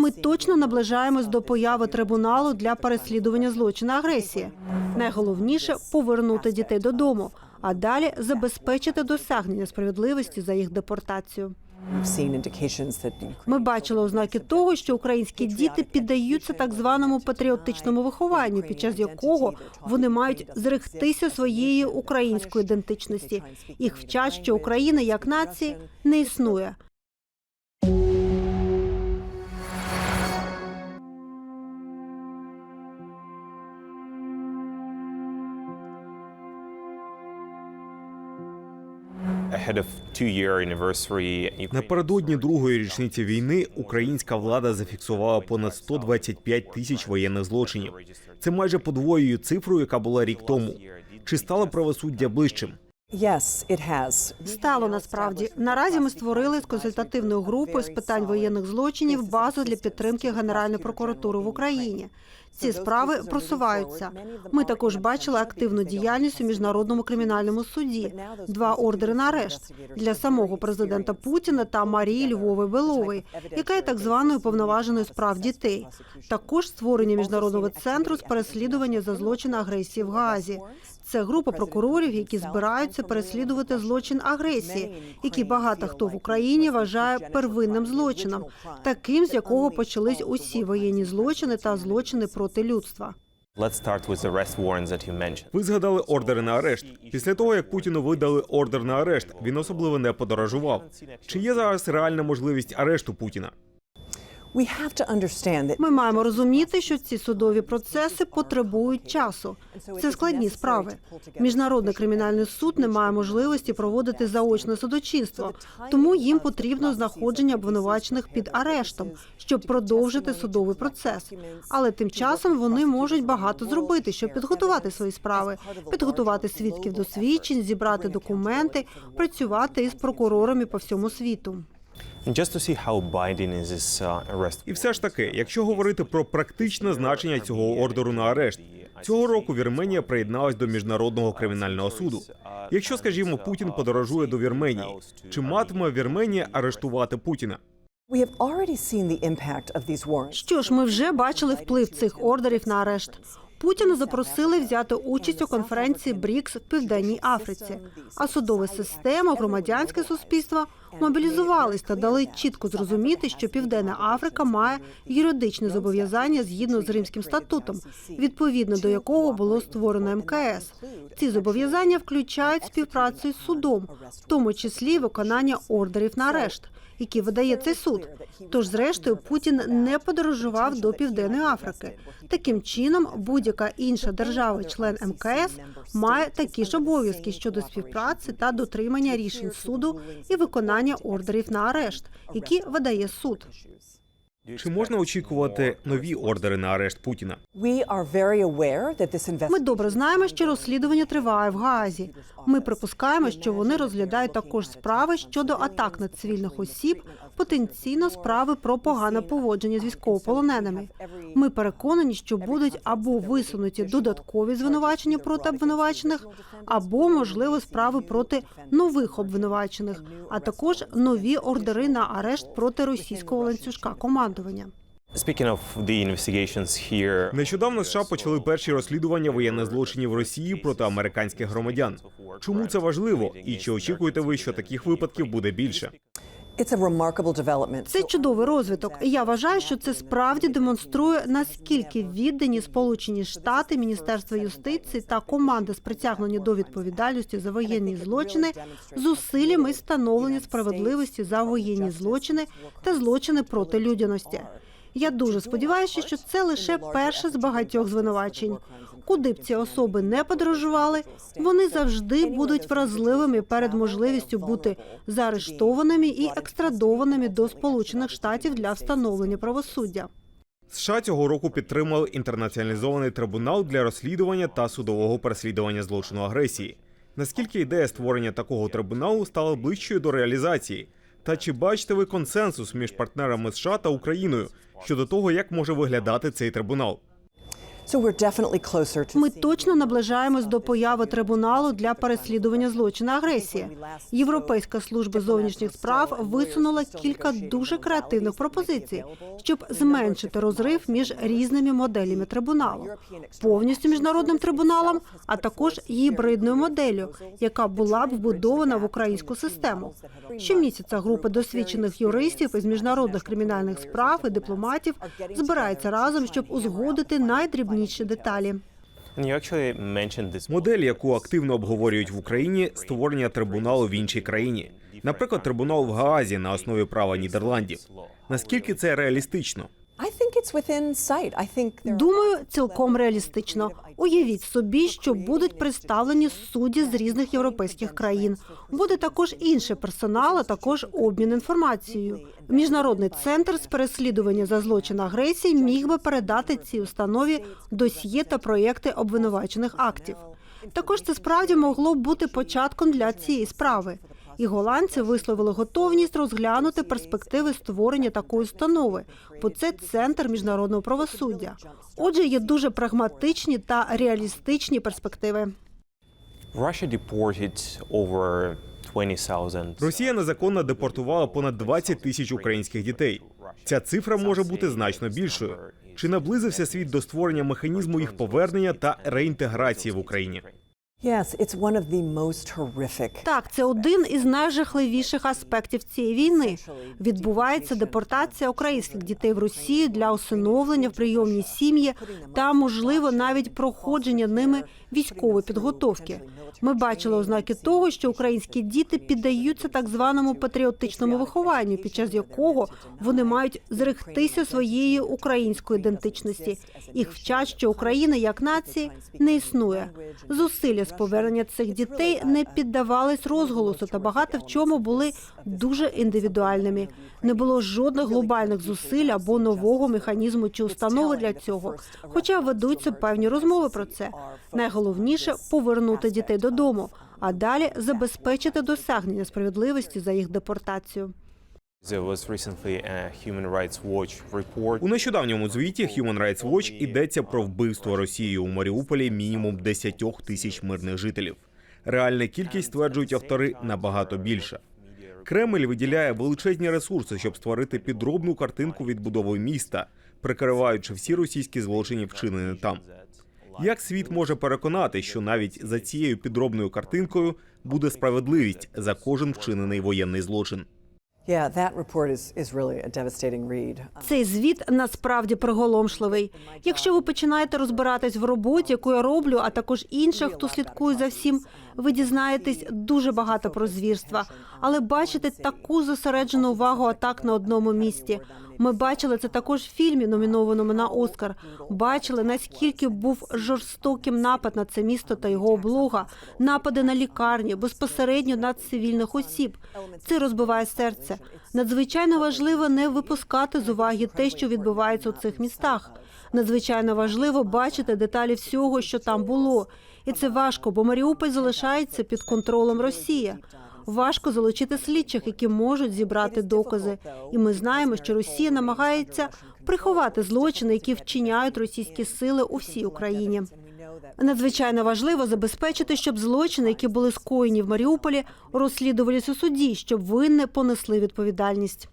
Ми точно наближаємось до появи трибуналу для переслідування злочину агресії. Найголовніше повернути дітей додому, а далі забезпечити досягнення справедливості за їх депортацію. Ми бачили ознаки того, що українські діти піддаються так званому патріотичному вихованню, під час якого вони мають зректися своєї української ідентичності. Їх вчать, що Україна як нації не існує. Напередодні другої річниці війни українська влада зафіксувала понад 125 тисяч воєнних злочинів. Це майже подвоює цифру, яка була рік тому. Чи стало правосуддя ближчим? Yes, it has. Стало насправді наразі. Ми створили з консультативною групою з питань воєнних злочинів базу для підтримки Генеральної прокуратури в Україні. Ці справи просуваються. Ми також бачили активну діяльність у міжнародному кримінальному суді. Два ордери на арешт для самого президента Путіна та Марії Львови Белової, яка є так званою повноваженою з прав дітей. Також створення міжнародного центру з переслідування за злочин агресії в Гаазі. Це група прокурорів, які збираються переслідувати злочин агресії, який багато хто в Україні вважає первинним злочином, таким з якого почались усі воєнні злочини та злочини проти людства. You mentioned. Ви згадали ордери на арешт. Після того, як Путіну видали ордер на арешт, він особливо не подорожував. Чи є зараз реальна можливість арешту Путіна? Ми маємо розуміти, що ці судові процеси потребують часу. Це складні справи. Міжнародний кримінальний суд не має можливості проводити заочне судочинство, тому їм потрібно знаходження обвинувачених під арештом, щоб продовжити судовий процес. Але тим часом вони можуть багато зробити, щоб підготувати свої справи, підготувати свідків до свідчень, зібрати документи, працювати із прокурорами по всьому світу. And just to see how binding is this uh, arrest. І все ж таки, якщо говорити про практичне значення цього ордеру на арешт, цього року Вірменія приєдналась до міжнародного кримінального суду. Якщо, скажімо, Путін подорожує до Вірменії, чи матиме Вірменія арештувати Путіна? we have already seen the impact of these warrants. Що ж, ми вже бачили вплив цих ордерів на арешт. Путіна запросили взяти участь у конференції БРІКС в Південній Африці. А судова система, громадянське суспільство мобілізувались та дали чітко зрозуміти, що Південна Африка має юридичне зобов'язання згідно з Римським статутом, відповідно до якого було створено МКС. Ці зобов'язання включають співпрацю з судом, в тому числі виконання ордерів на арешт які видає цей суд. Тож, зрештою, Путін не подорожував до Південної Африки. Таким чином, будь-яка інша держава-член МКС має такі ж обов'язки щодо співпраці та дотримання рішень суду і виконання ордерів на арешт, які видає суд. Чи можна очікувати нові ордери на арешт Путіна? Ми добре знаємо, що розслідування триває в Гаазі. Ми припускаємо, що вони розглядають також справи щодо атак на цивільних осіб, потенційно справи про погане поводження з військовополоненими. Ми переконані, що будуть або висунуті додаткові звинувачення проти обвинувачених, або можливо справи проти нових обвинувачених, а також нові ордери на арешт проти російського ланцюжка командування. Speaking of the investigations here, Нещодавно США почали перші розслідування воєнних злочинів Росії проти американських громадян. Чому це важливо? І чи очікуєте ви, що таких випадків буде більше? Це чудовий розвиток. Я вважаю, що це справді демонструє наскільки віддані Сполучені Штати, Міністерство юстиції та команда з притягнення до відповідальності за воєнні злочини зусиллями встановлення справедливості за воєнні злочини та злочини проти людяності. Я дуже сподіваюся, що це лише перше з багатьох звинувачень. Куди б ці особи не подорожували, вони завжди будуть вразливими перед можливістю бути заарештованими і екстрадованими до Сполучених Штатів для встановлення правосуддя. США цього року підтримали інтернаціоналізований трибунал для розслідування та судового переслідування злочину агресії. Наскільки ідея створення такого трибуналу стала ближчою до реалізації? Та чи бачите ви консенсус між партнерами США та Україною щодо того, як може виглядати цей трибунал? Ми точно наближаємось до появи трибуналу для переслідування злочину агресії. Європейська служба зовнішніх справ висунула кілька дуже креативних пропозицій, щоб зменшити розрив між різними моделями трибуналу, повністю міжнародним трибуналом, а також гібридною моделлю, яка була б вбудована в українську систему. Щомісяця група досвідчених юристів із міжнародних кримінальних справ і дипломатів збирається разом, щоб узгодити найдрібніші деталі. Mentioned this Модель, яку активно обговорюють в Україні, створення трибуналу в іншій країні. Наприклад, трибунал в Гаазі на основі права Нідерландів. Наскільки це реалістично? Думаю, цілком реалістично. Уявіть собі, що будуть представлені судді з різних європейських країн. Буде також інший персонал, а також обмін інформацією. Міжнародний центр з переслідування за злочин агресії міг би передати цій установі досьє та проєкти обвинувачених актів. Також це справді могло б бути початком для цієї справи. І голландці висловили готовність розглянути перспективи створення такої установи, бо це центр міжнародного правосуддя. Отже, є дуже прагматичні та реалістичні перспективи. Russia deported over 20,000 Росія незаконно депортувала понад 20 тисяч українських дітей. Ця цифра може бути значно більшою. Чи наблизився світ до створення механізму їх повернення та реінтеграції в Україні? Так, це один із найжахливіших аспектів цієї війни. Відбувається депортація українських дітей в Росію для усиновлення в прийомні сім'ї та, можливо, навіть проходження ними військової підготовки. Ми бачили ознаки того, що українські діти піддаються так званому патріотичному вихованню, під час якого вони мають зректися своєї української ідентичності. Їх вчать, що Україна як нації не існує. Зусилля з повернення цих дітей не піддавались розголосу та багато в чому були дуже індивідуальними. Не було жодних глобальних зусиль або нового механізму чи установи для цього. Хоча ведуться певні розмови про це. Найголовніше повернути дітей додому, а далі забезпечити досягнення справедливості за їх депортацію. У нещодавньому звіті Human Rights Watch йдеться про вбивство Росією у Маріуполі мінімум 10 тисяч мирних жителів. Реальна кількість стверджують автори набагато більша. Кремль виділяє величезні ресурси, щоб створити підробну картинку відбудови міста, прикриваючи всі російські злочини, вчинені там. Як світ може переконати, що навіть за цією підробною картинкою буде справедливість за кожен вчинений воєнний злочин? Цей звіт насправді приголомшливий. Якщо ви починаєте розбиратись в роботі, яку я роблю, а також інших, хто слідкує за всім, ви дізнаєтесь дуже багато про звірства, але бачите таку зосереджену увагу атак на одному місці. Ми бачили це також в фільмі, номінованому на Оскар. Бачили наскільки був жорстоким напад на це місто та його облога, напади на лікарні, безпосередньо на цивільних осіб. Це розбиває серце. Надзвичайно важливо не випускати з уваги те, що відбувається у цих містах. Надзвичайно важливо бачити деталі всього, що там було, і це важко, бо Маріуполь залишається під контролем Росії. Важко залучити слідчих, які можуть зібрати докази. І ми знаємо, що Росія намагається приховати злочини, які вчиняють російські сили у всій Україні. Надзвичайно важливо забезпечити, щоб злочини, які були скоєні в Маріуполі, розслідувались у суді, щоб винне понесли відповідальність.